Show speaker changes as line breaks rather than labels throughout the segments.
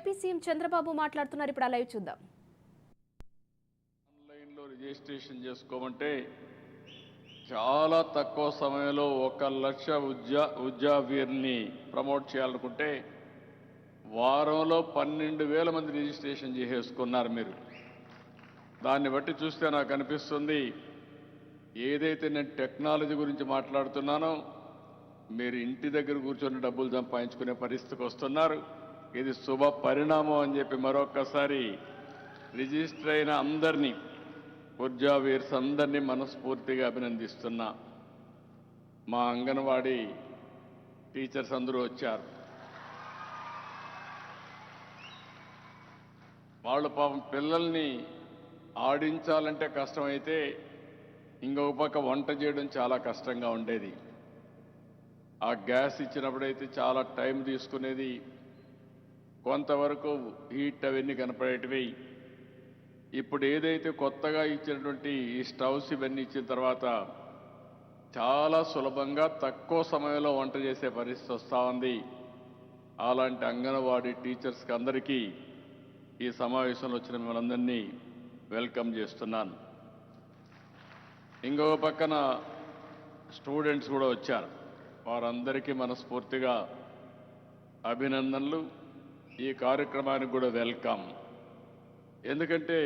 AP CM Chandrababu మాట్లాడుతున్నారు. ఇప్పుడు అలా లైవ్ చూద్దాం.
ఆన్లైన్లో రిజిస్ట్రేషన్ చేసుకోమంటే చాలా తక్కువ సమయంలో ఒక లక్ష ఉద్యా ఉద్యావీర్ని ప్రమోట్ చేయాలనుకుంటే వారంలో పన్నెండు వేల మంది రిజిస్ట్రేషన్ చేసేసుకున్నారు మీరు. దాన్ని బట్టి చూస్తే నాకు అనిపిస్తుంది ఏదైతే నేను టెక్నాలజీ గురించి మాట్లాడుతున్నానో మీరు ఇంటి దగ్గర కూర్చొని డబ్బులు సంపాదించుకునే పరిస్థితికి వస్తున్నారు. ఇది శుభ పరిణామం అని చెప్పి మరొక్కసారి రిజిస్టర్ అయిన అందరినీ ఉర్జావీర్స్ అందరినీ మనస్ఫూర్తిగా అభినందిస్తున్నా. మా అంగన్వాడీ టీచర్స్ అందరూ వచ్చారు. వాళ్ళు పాపం పిల్లల్ని ఆడించాలంటే కష్టమైతే ఇంకొక పక్క వంట చేయడం చాలా కష్టంగా ఉండేది. ఆ గ్యాస్ ఇచ్చినప్పుడైతే చాలా టైం తీసుకునేది కొంతవరకు హీట్ అవన్నీ కనపడేటివి. ఇప్పుడు ఏదైతే కొత్తగా ఇచ్చినటువంటి ఈ స్టవ్స్ ఇవన్నీ ఇచ్చిన తర్వాత చాలా సులభంగా తక్కువ సమయంలో వంట చేసే పరిస్థితి వస్తూ ఉంది. అలాంటి అంగన్వాడీ టీచర్స్కి అందరికీ ఈ సమావేశంలో వచ్చిన మిమ్మల్ందరినీ వెల్కమ్ చేస్తున్నాను. ఇంకో పక్కన స్టూడెంట్స్ కూడా వచ్చారు. వారందరికీ మనస్ఫూర్తిగా అభినందనలు. ఈ కార్యక్రమానికి కూడా వెల్కమ్. ఎందుకంటే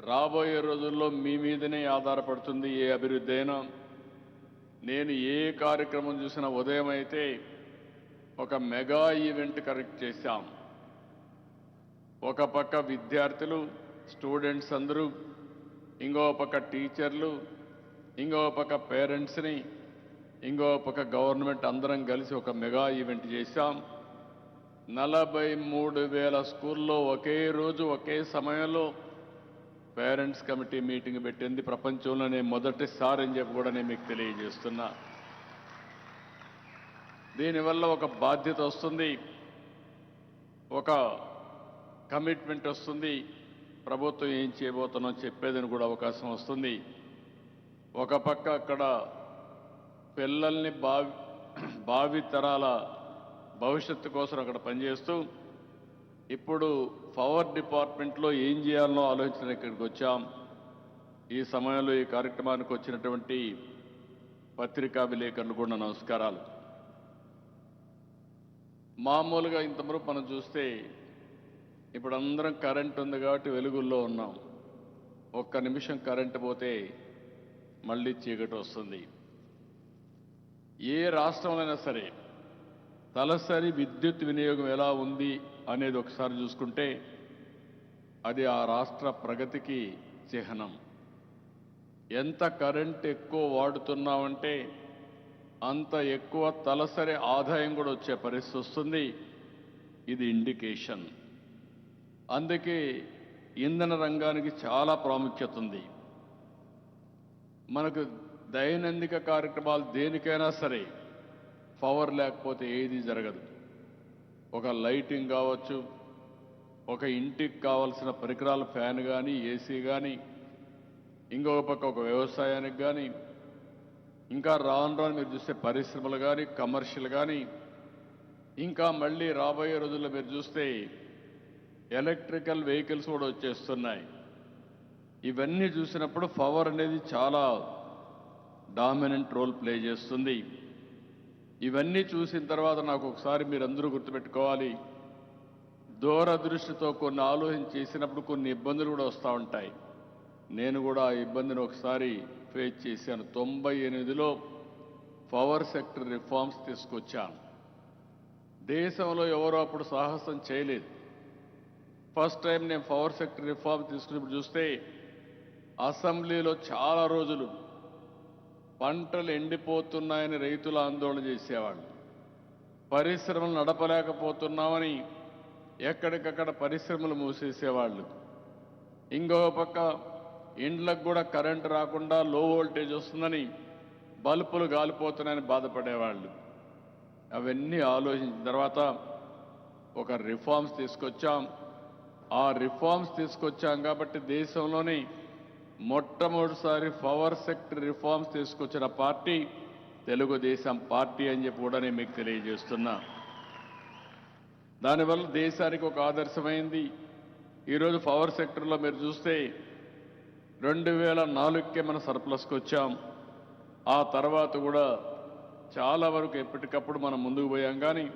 రాబోయే రోజుల్లో మీ మీదనే ఆధారపడుతుంది ఏ అభివృద్ధి అయినా. నేను ఏ కార్యక్రమం చూసినా ఉదయం అయితే ఒక మెగా ఈవెంట్ కరెక్ట్ చేశాం. ఒక పక్క విద్యార్థులు స్టూడెంట్స్ అందరూ ఇంకో పక్క టీచర్లు ఇంకో పక్క పేరెంట్స్ని ఇంకో పక్క గవర్నమెంట్ అందరం కలిసి ఒక మెగా ఈవెంట్ చేశాం. నలభై మూడు వేల స్కూల్లో ఒకే రోజు ఒకే సమయంలో పేరెంట్స్ కమిటీ మీటింగ్ పెట్టింది. ప్రపంచంలోనే మొదటిసారి అని చెప్పి కూడా నేను మీకు తెలియజేస్తున్నా. దీనివల్ల ఒక బాధ్యత వస్తుంది ఒక కమిట్మెంట్ వస్తుంది. ప్రభుత్వం ఏం చేయబోతున్నాం చెప్పేదని కూడా అవకాశం వస్తుంది. ఒక పక్క అక్కడ పిల్లల్ని బావి భావితరాల భవిష్యత్తు కోసం అక్కడ పనిచేస్తూ ఇప్పుడు పవర్ డిపార్ట్మెంట్లో ఏం చేయాలనో ఆలోచన ఇక్కడికి వచ్చాం. ఈ సమయంలో ఈ కార్యక్రమానికి వచ్చినటువంటి పత్రికా విలేకరులు కూడా నమస్కారాలు. మామూలుగా ఇంతవరకు మనం చూస్తే ఇప్పుడు అందరం కరెంట్ ఉంది కాబట్టి వెలుగుల్లో ఉన్నాం. ఒక్క నిమిషం కరెంట్ పోతే మళ్ళీ చీకటి వస్తుంది. ఏ రాష్ట్రంలోనైనా సరే తలసరి విద్యుత్ వినియోగం ఎలా ఉంది అనేది ఒకసారి చూసుకుంటే అది ఆ రాష్ట్ర ప్రగతికి చిహ్నం. ఎంత కరెంట్ ఎక్కువ వాడుతున్నామంటే అంత ఎక్కువ తలసరి ఆదాయం కూడా వచ్చే పరిస్థితి వస్తుంది. ఇది ఇండికేషన్. అందుకే ఇంధన రంగానికి చాలా ప్రాముఖ్యత ఉంది. మనకు దైనందిక కార్యక్రమాలు దేనికైనా సరే పవర్ లేకపోతే ఏది జరగదు. ఒక లైటింగ్ కావచ్చు ఒక ఇంటికి కావలసిన పరికరాలు ఫ్యాన్ కానీ ఏసీ కానీ ఇంకొక పక్క ఒక వ్యవసాయానికి కానీ ఇంకా రాను రాను మీరు చూస్తే పరిశ్రమలు కానీ కమర్షియల్ కానీ ఇంకా మళ్ళీ రాబోయే రోజుల్లో మీరు చూస్తే ఎలక్ట్రికల్ వెహికల్స్ కూడా వచ్చేస్తున్నాయి. ఇవన్నీ చూసినప్పుడు పవర్ అనేది చాలా డామినెంట్ రోల్ ప్లే చేస్తుంది. ఇవన్నీ చూసిన తర్వాత నాకు ఒకసారి మీరందరూ గుర్తుపెట్టుకోవాలి. దూరదృష్టితో కొన్ని ఆలోచన చేసినప్పుడు కొన్ని ఇబ్బందులు కూడా వస్తూ ఉంటాయి. నేను కూడా ఆ ఇబ్బందిని ఒకసారి ఫేస్ చేశాను. తొంభై ఎనిమిదిలో పవర్ సెక్టర్ రిఫార్మ్స్ తీసుకొచ్చాను. దేశంలో ఎవరో అప్పుడు సాహసం చేయలేదు. ఫస్ట్ టైం నేను పవర్ సెక్టర్ రిఫార్మ్ తీసుకున్నప్పుడు చూస్తే అసెంబ్లీలో చాలా రోజులు పంటలు ఎండిపోతున్నాయని రైతులు ఆందోళన చేసేవాళ్ళు. పరిశ్రమలు నడపలేకపోతున్నామని ఎక్కడికక్కడ పరిశ్రమలు మూసేసేవాళ్ళు. ఇంకొక పక్క ఇండ్లకు కూడా కరెంటు రాకుండా లో వోల్టేజ్ వస్తుందని బల్బులు గాలిపోతున్నాయని బాధపడేవాళ్ళు. అవన్నీ ఆలోచించిన తర్వాత ఒక రిఫార్మ్స్ తీసుకొచ్చాం. ఆ రిఫార్మ్స్ తీసుకొచ్చాం కాబట్టి దేశంలోని మొట్టమొదటిసారి పవర్ సెక్టర్ రిఫార్మ్స్ తీసుకొచ్చిన పార్టీ తెలుగుదేశం పార్టీ అని చెప్పి కూడా నేను మీకు తెలియజేస్తున్నా. దానివల్ల దేశానికి ఒక ఆదర్శమైంది. ఈరోజు పవర్ సెక్టర్లో మీరు చూస్తే రెండు వేల నాలుగుకే మనం సర్ప్లస్కి వచ్చాం. ఆ తర్వాత కూడా చాలా వరకు ఎప్పటికప్పుడు మనం ముందుకు పోయాం. కానీ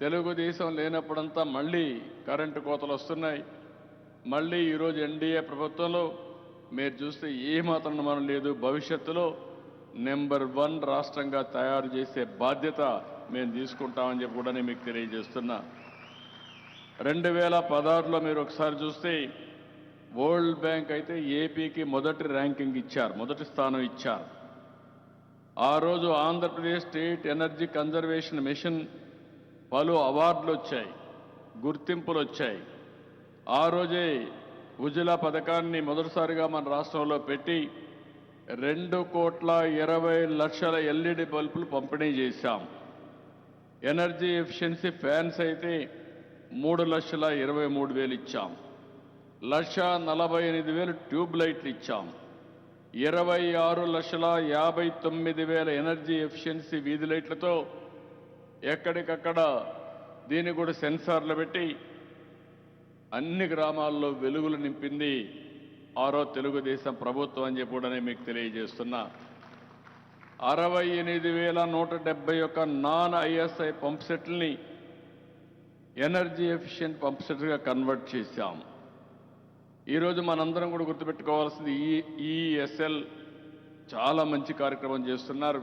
తెలుగుదేశం లేనప్పుడంతా మళ్ళీ కరెంటు కోతలు వస్తున్నాయి. మళ్ళీ ఈరోజు ఎన్డీఏ ప్రభుత్వంలో మీరు చూస్తే ఏమాత్రం మనం లేదు. భవిష్యత్తులో నెంబర్ వన్ రాష్ట్రంగా తయారు చేసే బాధ్యత మేము తీసుకుంటామని చెప్పి కూడా నేను మీకు తెలియజేస్తున్నా. రెండు వేల పదహారులో మీరు ఒకసారి చూస్తే వరల్డ్ బ్యాంక్ అయితే ఏపీకి మొదటి ర్యాంకింగ్ ఇచ్చారు మొదటి స్థానం ఇచ్చారు. ఆ రోజు Andhra Pradesh state energy conservation mission పలు అవార్డులు వచ్చాయి గుర్తింపులు వచ్చాయి. ఆ రోజే ఉజ్వల పథకాన్ని మొదటిసారిగా మన రాష్ట్రంలో పెట్టి రెండు కోట్ల ఇరవై లక్షల ఎల్ఈడి బల్బులు పంపిణీ చేశాం. ఎనర్జీ ఎఫిషియన్సీ ఫ్యాన్స్ అయితే మూడు లక్షల ఇరవై మూడు వేలు ఇచ్చాం. లక్ష నలభై ఎనిమిది వేలు ట్యూబ్ లైట్లు ఇచ్చాం. ఇరవై ఆరు లక్షల యాభై తొమ్మిది వేల ఎనర్జీ ఎఫిషియన్సీ వీధి లైట్లతో ఎక్కడికక్కడ దీన్ని కూడా సెన్సార్లు పెట్టి అన్ని గ్రామాల్లో వెలుగులు నింపింది ఆరో తెలుగుదేశం ప్రభుత్వం అని చెప్పి మీకు తెలియజేస్తున్నా. అరవై ఎనిమిది వేల నూట డెబ్బై ఒక్క నాన్ ఐఎస్ఐ పంప్ సెట్లని ఎనర్జీ ఎఫిషియెంట్ పంప్ సెట్గా కన్వర్ట్ చేశాం. ఈరోజు మనందరం కూడా గుర్తుపెట్టుకోవాల్సింది ఈ ఈఎస్ఎల్ చాలా మంచి కార్యక్రమం చేస్తున్నారు.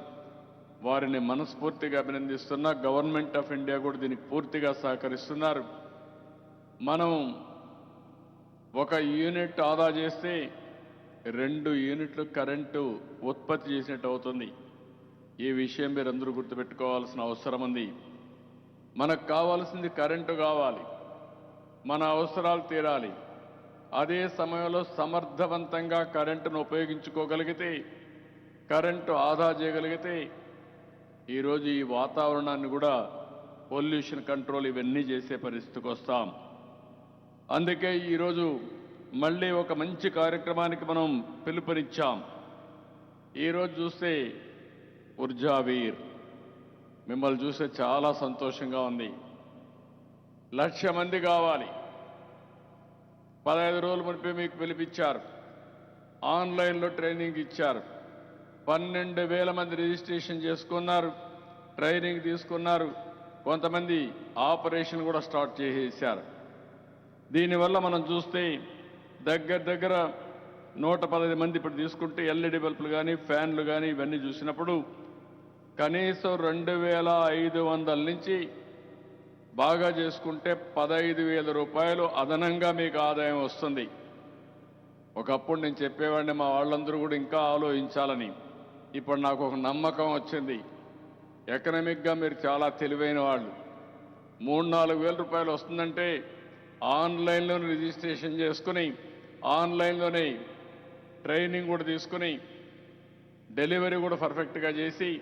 వారిని మనస్ఫూర్తిగా అభినందిస్తున్నా. గవర్నమెంట్ ఆఫ్ ఇండియా కూడా దీనికి పూర్తిగా సహకరిస్తున్నారు. మనం ఒక యూనిట్ ఆదా చేస్తే రెండు యూనిట్లు కరెంటు ఉత్పత్తి చేసినట్టు అవుతుంది. ఈ విషయం మీరు అందరూ గుర్తుపెట్టుకోవాల్సిన అవసరం ఉంది. మనకు కావాల్సింది కరెంటు కావాలి. మన అవసరాలు తీరాలి. అదే సమయంలో సమర్థవంతంగా కరెంటును ఉపయోగించుకోగలిగితే కరెంటు ఆదా చేయగలిగితే ఈరోజు ఈ వాతావరణాన్ని కూడా పొల్యూషన్ కంట్రోల్ ఇవన్నీ చేసే పరిస్థితికి వస్తాం. అందుకే ఈరోజు మళ్ళీ ఒక మంచి కార్యక్రమానికి మనం పిలుపునిచ్చాం. ఈరోజు చూస్తే ఉర్జావీర్ మిమ్మల్ని చూస్తే చాలా సంతోషంగా ఉంది. లక్ష మంది కావాలి. పదహైదు రోజుల మునిపే మీకు పిలిపించారు ఆన్లైన్లో ట్రైనింగ్ ఇచ్చారు. పన్నెండు వేల మంది రిజిస్ట్రేషన్ చేసుకున్నారు. ట్రైనింగ్ తీసుకున్నారు. కొంతమంది ఆపరేషన్ కూడా స్టార్ట్ చేసేసారు దీనివల్ల మనం చూస్తే దగ్గర దగ్గర నూట పదహైదు మంది ఇప్పుడు తీసుకుంటే ఎల్ఈడి బల్బులు కానీ ఫ్యాన్లు కానీ ఇవన్నీ చూసినప్పుడు కనీసం రెండు వేల ఐదు వందల నుంచి బాగా చేసుకుంటే పదహైదు వేల రూపాయలు అదనంగా మీకు ఆదాయం వస్తుంది. ఒకప్పుడు నేను చెప్పేవాడిని మా వాళ్ళందరూ కూడా ఇంకా ఆలోచించాలని. ఇప్పుడు నాకు ఒక నమ్మకం వచ్చింది. ఎకనామిక్గా మీరు చాలా తెలివైన వాళ్ళు. మూడు నాలుగు వేల రూపాయలు వస్తుందంటే ఆన్లైన్లో రిజిస్ట్రేషన్ చేసుకుని ఆన్లైన్లోనే ట్రైనింగ్ కూడా తీసుకుని డెలివరీ కూడా పర్ఫెక్ట్గా చేసి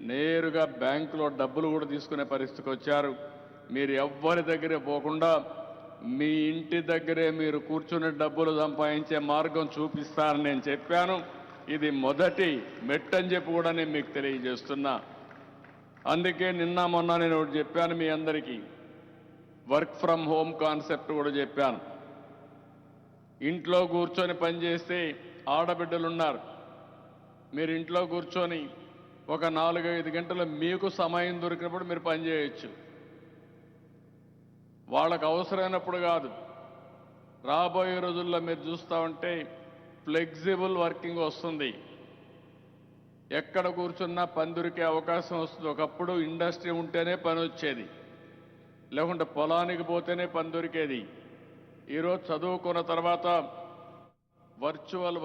నేరుగా బ్యాంకులో డబ్బులు కూడా తీసుకునే పరిస్థితికి వచ్చారు. మీరు ఎవ్వరి దగ్గర పోకుండా మీ ఇంటి దగ్గరే మీరు కూర్చుని డబ్బులు సంపాదించే మార్గం చూపిస్తారని నేను చెప్పాను. ఇది మొదటి మెట్టని చెప్పి కూడా నేను మీకు తెలియజేస్తున్నా. అందుకే నిన్న మొన్న నేను ఒకటి చెప్పాను మీ అందరికీ. వర్క్ ఫ్రమ్ హోమ్ కాన్సెప్ట్ కూడా చెప్పాను. ఇంట్లో కూర్చొని పనిచేస్తే ఆడబిడ్డలు ఉన్నారు మీరు ఇంట్లో కూర్చొని ఒక నాలుగైదు గంటలు మీకు సమయం దొరికినప్పుడు మీరు పని చేయొచ్చు. వాళ్ళకు అవసరమైనప్పుడు కాదు. రాబోయే రోజుల్లో మీరు చూస్తూ ఉంటే ఫ్లెక్సిబుల్ వర్కింగ్ వస్తుంది. ఎక్కడ కూర్చున్నా పని దొరికే అవకాశం వస్తుంది. ఒకప్పుడు ఇండస్ట్రీ ఉంటేనే పని వచ్చేది. లేకుంటే పొలానికి పోతేనే పని దొరికేది. ఈరోజు చదువుకున్న తర్వాత వర్చువల్